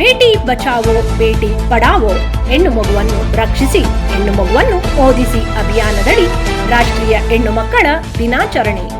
ಬೇಟಿ ಬಚಾವೋ, ಬೇಟಿ ಪಡಾವೋ, ಹೆಣ್ಣು ಮಗುವನ್ನು ರಕ್ಷಿಸಿ, ಹೆಣ್ಣು ಮಗುವನ್ನು ಓದಿಸಿ ಅಭಿಯಾನದಡಿ ರಾಷ್ಟ್ರೀಯ ಹೆಣ್ಣು ಮಕ್ಕಳ ದಿನಾಚರಣೆ.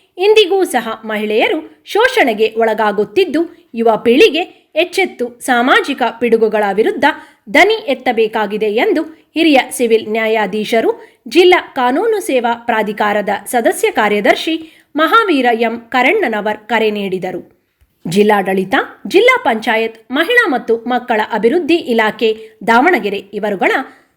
ಇಂದಿಗೂ ಸಹ ಮಹಿಳೆಯರು ಶೋಷಣೆಗೆ ಒಳಗಾಗುತ್ತಿದ್ದು, ಯುವ ಪೀಳಿಗೆ ಎಚ್ಚೆತ್ತು ಸಾಮಾಜಿಕ ಪಿಡುಗುಗಳ ವಿರುದ್ಧ ದನಿ ಎತ್ತಬೇಕಾಗಿದೆ ಎಂದು ಹಿರಿಯ ಸಿವಿಲ್ ನ್ಯಾಯಾಧೀಶರು, ಜಿಲ್ಲಾ ಕಾನೂನು ಸೇವಾ ಪ್ರಾಧಿಕಾರದ ಸದಸ್ಯ ಕಾರ್ಯದರ್ಶಿ ಮಹಾವೀರ ಎಂ. ಕರಣ್ಣನವರ್ ಕರೆ ನೀಡಿದರು. ಜಿಲ್ಲಾಡಳಿತ, ಜಿಲ್ಲಾ ಪಂಚಾಯತ್, ಮಹಿಳಾ ಮತ್ತು ಮಕ್ಕಳ ಅಭಿವೃದ್ಧಿ ಇಲಾಖೆ, ದಾವಣಗೆರೆ ಇವರುಗಳ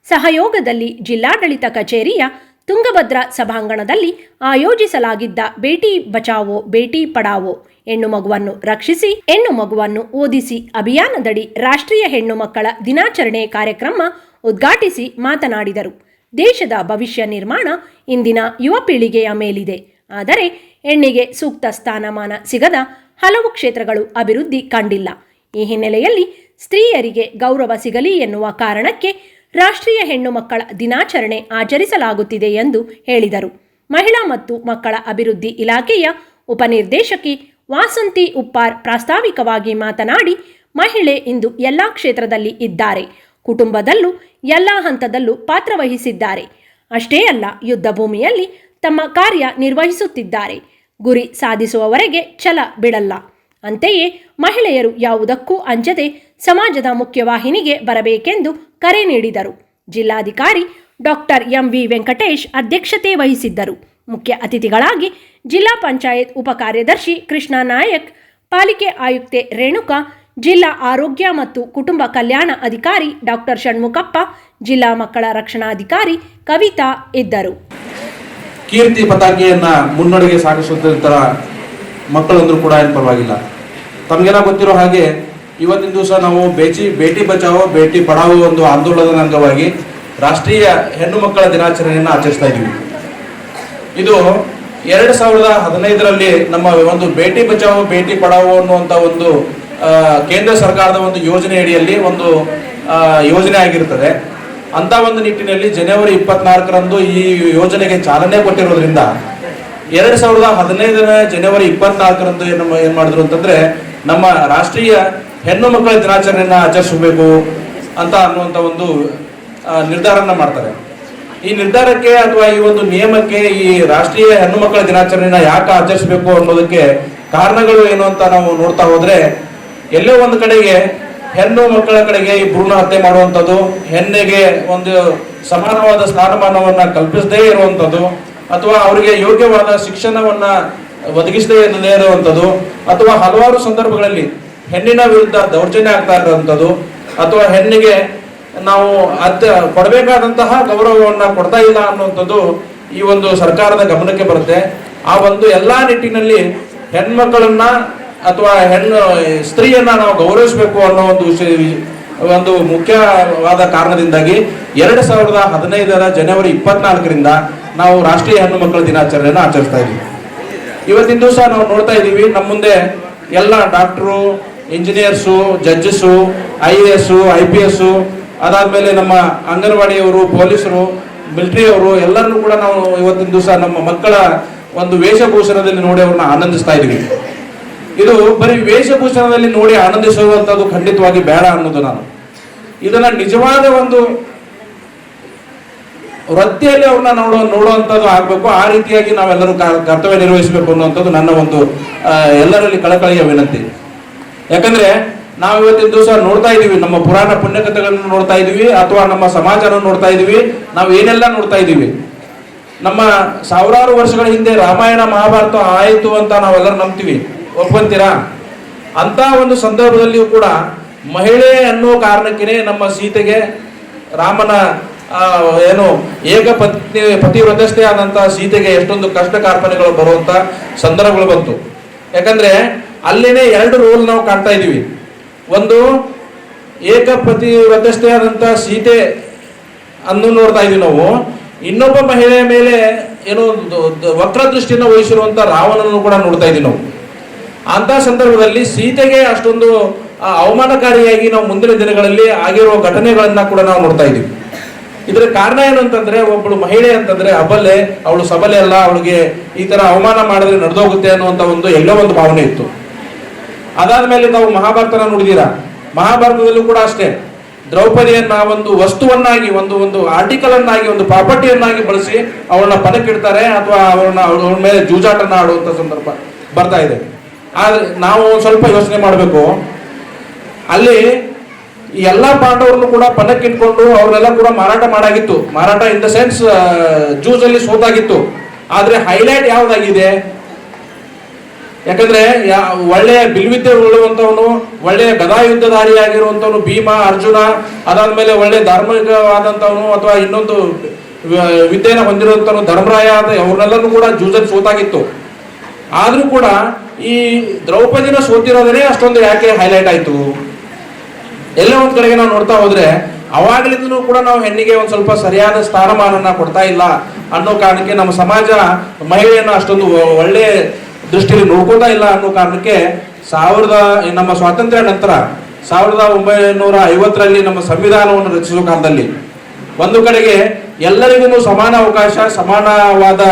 ಸಹಯೋಗದಲ್ಲಿ ಜಿಲ್ಲಾಡಳಿತ ಕಚೇರಿಯ ತುಂಗಭದ್ರಾ ಸಭಾಂಗಣದಲ್ಲಿ ಆಯೋಜಿಸಲಾಗಿದ್ದ ಬೇಟಿ ಬಚಾವೋ, ಬೇಟಿ ಪಡಾವೋ ಹೆಣ್ಣು ಮಗುವನ್ನು ರಕ್ಷಿಸಿ, ಹೆಣ್ಣು ಮಗುವನ್ನು ಓದಿಸಿ ಅಭಿಯಾನದಡಿ ರಾಷ್ಟ್ರೀಯ ಹೆಣ್ಣು ಮಕ್ಕಳ ದಿನಾಚರಣೆ ಕಾರ್ಯಕ್ರಮ ಉದ್ಘಾಟಿಸಿ ಮಾತನಾಡಿದರು. ದೇಶದ ಭವಿಷ್ಯ ನಿರ್ಮಾಣ ಇಂದಿನ ಯುವ ಪೀಳಿಗೆಯ ಮೇಲಿದೆ. ಆದರೆ ಹೆಣ್ಣಿಗೆ ಸೂಕ್ತ ಸ್ಥಾನಮಾನ ಸಿಗದ ಹಲವು ಕ್ಷೇತ್ರಗಳು ಅಭಿವೃದ್ಧಿ ಕಂಡಿಲ್ಲ. ಈ ಹಿನ್ನೆಲೆಯಲ್ಲಿ ಸ್ತ್ರೀಯರಿಗೆ ಗೌರವ ಸಿಗಲಿ ಎನ್ನುವ ಕಾರಣಕ್ಕೆ ರಾಷ್ಟ್ರೀಯ ಹೆಣ್ಣು ಮಕ್ಕಳ ದಿನಾಚರಣೆ ಆಚರಿಸಲಾಗುತ್ತಿದೆ ಎಂದು ಹೇಳಿದರು. ಮಹಿಳಾ ಮತ್ತು ಮಕ್ಕಳ ಅಭಿವೃದ್ಧಿ ಇಲಾಖೆಯ ಉಪನಿರ್ದೇಶಕಿ ವಾಸಂತಿ ಉಪ್ಪಾರ್ ಪ್ರಾಸ್ತಾವಿಕವಾಗಿ ಮಾತನಾಡಿ, ಮಹಿಳೆ ಇಂದು ಎಲ್ಲ ಕ್ಷೇತ್ರದಲ್ಲಿ ಇದ್ದಾರೆ. ಕುಟುಂಬದಲ್ಲೂ ಎಲ್ಲ ಹಂತದಲ್ಲೂ ಪಾತ್ರವಹಿಸಿದ್ದಾರೆ ಅಷ್ಟೇ ಅಲ್ಲ, ಯುದ್ಧ ಭೂಮಿಯಲ್ಲಿ ತಮ್ಮ ಕಾರ್ಯ ನಿರ್ವಹಿಸುತ್ತಿದ್ದಾರೆ. ಗುರಿ ಸಾಧಿಸುವವರೆಗೆ ಛಲ ಬಿಡಲ್ಲ. ಅಂತೆಯೇ ಮಹಿಳೆಯರು ಯಾವುದಕ್ಕೂ ಅಂಜದೆ ಸಮಾಜದ ಮುಖ್ಯವಾಹಿನಿಗೆ ಬರಬೇಕೆಂದು ಕರೆ ನೀಡಿದರು. ಜಿಲ್ಲಾಧಿಕಾರಿ ಡಾಕ್ಟರ್ ಎಂವಿ ವೆಂಕಟೇಶ್ ಅಧ್ಯಕ್ಷತೆ ವಹಿಸಿದ್ದರು. ಮುಖ್ಯ ಅತಿಥಿಗಳಾಗಿ ಜಿಲ್ಲಾ ಪಂಚಾಯತ್ ಉಪಕಾರ್ಯದರ್ಶಿ ಕೃಷ್ಣ ಪಾಲಿಕೆ ಆಯುಕ್ತೆ ರೇಣುಕಾ, ಜಿಲ್ಲಾ ಆರೋಗ್ಯ ಮತ್ತು ಕುಟುಂಬ ಕಲ್ಯಾಣ ಅಧಿಕಾರಿ ಡಾಕ್ಟರ್ ಷಣ್ಮುಖಪ್ಪ, ಜಿಲ್ಲಾ ಮಕ್ಕಳ ರಕ್ಷಣಾಧಿಕಾರಿ ಕವಿತಾ ಇದ್ದರು. ಕೀರ್ತಿ ಪತಾಕೆಯನ್ನ ಮುನ್ನಡೆಗೆ ಸಾಗಿಸುತ್ತಿರ್ತಾರ ಮಕ್ಕಳಂದ್ರೂ ಕೂಡ ಏನು ಪರವಾಗಿಲ್ಲ. ತಮಗೆಲ್ಲ ಗೊತ್ತಿರೋ ಹಾಗೆ ಇವತ್ತಿನ ದಿವಸ ನಾವು ಬೇಟಿ ಬೇಟಿ ಬಚಾವೋ, ಬೇಟಿ ಪಡಾವೋ ಒಂದು ಆಂದೋಲನದ ಅಂಗವಾಗಿ ರಾಷ್ಟ್ರೀಯ ಹೆಣ್ಣು ಮಕ್ಕಳ ದಿನಾಚರಣೆಯನ್ನು ಆಚರಿಸ್ತಾ ಇದ್ದೀವಿ. ಇದು ಎರಡು ಸಾವಿರದ ಹದಿನೈದರಲ್ಲಿ ನಮ್ಮ ಒಂದು ಬೇಟಿ ಬಚಾವೋ, ಬೇಟಿ ಪಡಾವೋ ಅನ್ನುವಂಥ ಒಂದು ಕೇಂದ್ರ ಸರ್ಕಾರದ ಒಂದು ಯೋಜನೆ ಅಡಿಯಲ್ಲಿ ಒಂದು ಯೋಜನೆ ಆಗಿರ್ತದೆ. ಅಂತ ಒಂದು ನಿಟ್ಟಿನಲ್ಲಿ ಜನವರಿ ಇಪ್ಪತ್ನಾಲ್ಕರಂದು ಈ ಯೋಜನೆಗೆ ಚಾಲನೆ ಕೊಟ್ಟಿರೋದ್ರಿಂದ ಎರಡು ಸಾವಿರದ ಹದಿನೈದನೇ ಜನವರಿ ಇಪ್ಪತ್ನಾಲ್ಕರಂದು ಏನು ಏನ್ ಮಾಡಿದ್ರು ಅಂತಂದ್ರೆ ನಮ್ಮ ರಾಷ್ಟ್ರೀಯ ಹೆಣ್ಣು ಮಕ್ಕಳ ದಿನಾಚರಣೆಯನ್ನು ಆಚರಿಸಬೇಕು ಅಂತ ಅನ್ನುವಂಥ ಒಂದು ನಿರ್ಧಾರನ ಮಾಡ್ತಾರೆ. ಈ ನಿರ್ಧಾರಕ್ಕೆ ಅಥವಾ ಈ ಒಂದು ನಿಯಮಕ್ಕೆ ಈ ರಾಷ್ಟ್ರೀಯ ಹೆಣ್ಣು ಮಕ್ಕಳ ದಿನಾಚರಣೆನ ಯಾಕೆ ಆಚರಿಸಬೇಕು ಅನ್ನೋದಕ್ಕೆ ಕಾರಣಗಳು ಏನು ಅಂತ ನಾವು ನೋಡ್ತಾ ಹೋದ್ರೆ, ಎಲ್ಲೋ ಒಂದು ಕಡೆಗೆ ಹೆಣ್ಣು ಮಕ್ಕಳ ಕಡೆಗೆ ಈ ಭ್ರೂಣ ಹತ್ಯೆ ಮಾಡುವಂಥದ್ದು, ಹೆಣ್ಣಿಗೆ ಒಂದು ಸಮಾನವಾದ ಸ್ಥಾನಮಾನವನ್ನ ಕಲ್ಪಿಸದೇ ಇರುವಂಥದ್ದು, ಅಥವಾ ಅವರಿಗೆ ಯೋಗ್ಯವಾದ ಶಿಕ್ಷಣವನ್ನ ಒದಗಿಸದೇ ಇರದೇ ಇರುವಂಥದ್ದು, ಅಥವಾ ಹಲವಾರು ಸಂದರ್ಭಗಳಲ್ಲಿ ಹೆಣ್ಣಿನ ವಿರುದ್ಧ ದೌರ್ಜನ್ಯ ಆಗ್ತಾ ಇರುವಂಥದ್ದು, ಅಥವಾ ಹೆಣ್ಣಿಗೆ ನಾವು ಅತ್ಯ ಕೊಡಬೇಕಾದಂತಹ ಗೌರವವನ್ನು ಕೊಡ್ತಾ ಇಲ್ಲ ಅನ್ನುವಂಥದ್ದು ಈ ಒಂದು ಸರ್ಕಾರದ ಗಮನಕ್ಕೆ ಬರುತ್ತೆ. ಆ ಒಂದು ಎಲ್ಲಾ ನಿಟ್ಟಿನಲ್ಲಿ ಹೆಣ್ಮಕ್ಕಳನ್ನ ಅಥವಾ ಹೆಣ್ಣು, ಸ್ತ್ರೀಯನ್ನ ನಾವು ಗೌರವಿಸಬೇಕು ಅನ್ನೋ ಒಂದು ಒಂದು ಮುಖ್ಯವಾದ ಕಾರಣದಿಂದಾಗಿ ಎರಡು ಸಾವಿರದ ಹದಿನೈದರ ಜನವರಿ ಇಪ್ಪತ್ನಾಲ್ಕರಿಂದ ನಾವು ರಾಷ್ಟ್ರೀಯ ಹೆಣ್ಣು ಮಕ್ಕಳ ದಿನಾಚರಣೆಯನ್ನು ಆಚರಿಸ್ತಾ ಇದ್ದೀವಿ. ಇವತ್ತಿನ ದಿವಸ ನಾವು ನೋಡ್ತಾ ಇದ್ದೀವಿ, ನಮ್ಮ ಮುಂದೆ ಎಲ್ಲ doctor engineers judges I A S I P S ಅದಾದ್ಮೇಲೆ ನಮ್ಮ ಅಂಗನವಾಡಿಯವರು, ಪೊಲೀಸರು, ಮಿಲಿಟರಿಯವರು, ಎಲ್ಲರನ್ನೂ ಕೂಡ ನಾವು ಇವತ್ತಿನ ದಿವಸ ನಮ್ಮ ಮಕ್ಕಳ ಒಂದು ವೇಷಭೂಷಣದಲ್ಲಿ ನೋಡಿ ಅವ್ರನ್ನ ಆನಂದಿಸ್ತಾ ಇದೀವಿ ಇದು ಬರೀ ವೇಷಭೂಷಣದಲ್ಲಿ ನೋಡಿ ಆನಂದಿಸುವಂಥದ್ದು ಖಂಡಿತವಾಗಿ ಬೇಡ ಅನ್ನೋದು ನಾನು. ಇದನ್ನ ನಿಜವಾದ ಒಂದು ವೃತ್ತಿಯಲ್ಲಿ ಅವ್ರನ್ನ ನೋಡೋ, ನೋಡುವಂಥದ್ದು ಆಗಬೇಕು. ಆ ರೀತಿಯಾಗಿ ನಾವೆಲ್ಲರೂ ಕರ್ತವ್ಯ ನಿರ್ವಹಿಸಬೇಕು ಅನ್ನುವಂಥದ್ದು ನನ್ನ ಒಂದು ಎಲ್ಲರಲ್ಲಿ ಕಳಕಳಿಯ ವಿನಂತಿ. ಯಾಕಂದ್ರೆ ನಾವು ಇವತ್ತಿನ ದಿವಸ ನೋಡ್ತಾ ಇದೀವಿ ನಮ್ಮ ಪುರಾಣ ಪುಣ್ಯಕಥೆಗಳನ್ನು ನೋಡ್ತಾ ಇದೀವಿ ಅಥವಾ ನಮ್ಮ ಸಮಾಜನ ನೋಡ್ತಾ ಇದೀವಿ ನಾವು ಏನೆಲ್ಲ ನೋಡ್ತಾ ಇದೀವಿ ನಮ್ಮ ಸಾವಿರಾರು ವರ್ಷಗಳ ಹಿಂದೆ ರಾಮಾಯಣ ಮಹಾಭಾರತ ಆಯಿತು ಅಂತ ನಾವೆಲ್ಲರೂ ನಂಬ್ತೀವಿ. ಒಪ್ಪಂತೀರಾ ಅಂತ ಒಂದು ಸಂದರ್ಭದಲ್ಲಿಯೂ ಕೂಡ ಮಹಿಳೆ ಅನ್ನೋ ಕಾರಣಕ್ಕೇನೆ ನಮ್ಮ ಸೀತೆಗೆ ರಾಮನ ಏನು ಏಕ ಪತ್ನಿ ಪತಿವ್ರತಷ್ಟೇ ಆದಂತಹ ಸೀತೆಗೆ ಎಷ್ಟೊಂದು ಕಷ್ಟ ಕಾರ್ಪಣೆಗಳು ಬರುವಂತ ಸಂದರ್ಭಗಳು ಬಂತು. ಯಾಕಂದ್ರೆ ಅಲ್ಲಿನೇ ಎರಡು ರೋಲ್ ನಾವು ಕಾಣ್ತಾ ಇದೀವಿ ಒಂದು ಏಕ ಪತಿವ್ರತಷ್ಟೇ ಆದಂತ ಸೀತೆ ಅನ್ನು ನೋಡ್ತಾ ಇದೀವಿ ನಾವು. ಇನ್ನೊಬ್ಬ ಮಹಿಳೆಯ ಮೇಲೆ ಏನೋ ಒಂದು ದ- ವಕ್ರ ದೃಷ್ಟಿಯನ್ನು ವಹಿಸಿರುವಂತ ರಾವಣನನ್ನು ಕೂಡ ನೋಡ್ತಾ ಇದೀವಿ ನಾವು. ಅಂತ ಸಂದರ್ಭದಲ್ಲಿ ಸೀತೆಗೆ ಅಷ್ಟೊಂದು ಅವಮಾನಕಾರಿಯಾಗಿ ನಾವು ಮುಂದಿನ ದಿನಗಳಲ್ಲಿ ಆಗಿರುವ ಘಟನೆಗಳನ್ನ ಕೂಡ ನಾವು ನೋಡ್ತಾ ಇದೀವಿ ಇದರ ಕಾರಣ ಏನು ಅಂತಂದ್ರೆ ಒಬ್ಬಳು ಮಹಿಳೆ ಅಂತಂದ್ರೆ ಅಬಲೆ, ಅವಳು ಸಬಲೆ ಅಲ್ಲ, ಅವಳಿಗೆ ಈ ತರ ಅವಮಾನ ಮಾಡಿದ್ರೆ ನಡೆದೋಗುತ್ತೆ ಅನ್ನುವಂತ ಒಂದು ಎಲ್ಲೋ ಒಂದು ಭಾವನೆ ಇತ್ತು. ಅದಾದ ಮೇಲೆ ನಾವು ಮಹಾಭಾರತನ ನೋಡಿದೀರಾ? ಮಹಾಭಾರತದಲ್ಲೂ ಕೂಡ ಅಷ್ಟೇ. ದ್ರೌಪದಿಯನ್ನ ಒಂದು ವಸ್ತುವನ್ನಾಗಿ, ಒಂದು ಒಂದು ಆರ್ಟಿಕಲ್ ಅನ್ನಾಗಿ ಒಂದು ಪ್ರಾಪರ್ಟಿಯನ್ನಾಗಿ ಬಳಸಿ ಅವಳನ್ನ ಪದಕ್ಕಿಡ್ತಾರೆ ಅಥವಾ ಅವಳನ್ನ, ಅವಳ ಮೇಲೆ ಜೂಜಾಟನ ಆಡುವಂತ ಸಂದರ್ಭ ಬರ್ತಾ ಇದೆ. ಆದ್ರೆ ನಾವು ಸ್ವಲ್ಪ ಯೋಚನೆ ಮಾಡಬೇಕು. ಅಲ್ಲಿ ಈ ಎಲ್ಲಾ ಪಾಂಡವರನ್ನು ಕೂಡ ಪದಕ್ಕಿಟ್ಕೊಂಡು ಅವ್ರನ್ನೆಲ್ಲ ಕೂಡ ಮಾರಾಟ ಮಾಡಾಗಿತ್ತು. ಮಾರಾಟ ಇನ್ ದ ಸೆನ್ಸ್ ಜೂಸ್ ಅಲ್ಲಿ ಸೋತಾಗಿತ್ತು. ಆದ್ರೆ ಹೈಲೈಟ್ ಯಾವ್ದಾಗಿದೆ? ಯಾಕಂದ್ರೆ ಒಳ್ಳೆಯ ಬಿಲ್ವಿದ್ಯೆ ಉಳ್ಳುವಂಥವನು ಒಳ್ಳೆಯ ಗದಾಯುದ್ಧಧಾರಿಯಾಗಿರುವಂಥವನು ಭೀಮ, ಅರ್ಜುನ, ಅದಾದ್ಮೇಲೆ ಒಳ್ಳೆ ಧಾರ್ಮಿಕವಾದಂತವನು ಅಥವಾ ಇನ್ನೊಂದು ವಿದ್ಯೆಯನ್ನು ವಿದ್ಯೆನ ಹೊಂದಿರುವಂತವನು ಧರ್ಮರಾಯ ಅಂತ ಅವ್ರನ್ನೆಲ್ಲರೂ ಕೂಡ ಜೂಜಲ್ಲಿ ಸೋತಾಗಿತ್ತು. ಆದರೂ ಕೂಡ ಈ ದ್ರೌಪದಿನ ಸೋತಿರೋದೇ ಅಷ್ಟೊಂದು ಯಾಕೆ ಹೈಲೈಟ್ ಆಯ್ತು? ಎಲ್ಲ ಒಂದು ಕಡೆಗೆ ನಾವು ನೋಡ್ತಾ ಹೋದ್ರೆ ಅವಾಗಲಿಂದನೂ ಕೂಡ ನಾವು ಹೆಣ್ಣಿಗೆ ಒಂದು ಸ್ವಲ್ಪ ಸರಿಯಾದ ಸ್ಥಾನಮಾನನ ಕೊಡ್ತಾ ಇಲ್ಲ ಅನ್ನೋ ಕಾರಣಕ್ಕೆ ನಮ್ಮ ಸಮಾಜ ಮಹಿಳೆಯನ್ನು ಅಷ್ಟೊಂದು ಒಳ್ಳೆ ದೃಷ್ಟಿಯಲ್ಲಿ ನೋಡ್ಕೋತಾ ಇಲ್ಲ ಅನ್ನೋ ಕಾರಣಕ್ಕೆ ಸಾವಿರದ ನಮ್ಮ ಸ್ವಾತಂತ್ರ್ಯ ನಂತರ ಸಾವಿರದ ಒಂಬೈನೂರ ಐವತ್ತರಲ್ಲಿ ನಮ್ಮ ಸಂವಿಧಾನವನ್ನು ರಚಿಸುವ ಕಾಲದಲ್ಲಿ ಒಂದು ಕಡೆಗೆ ಎಲ್ಲರಿಗೂ ಸಮಾನ ಅವಕಾಶ, ಸಮಾನವಾದ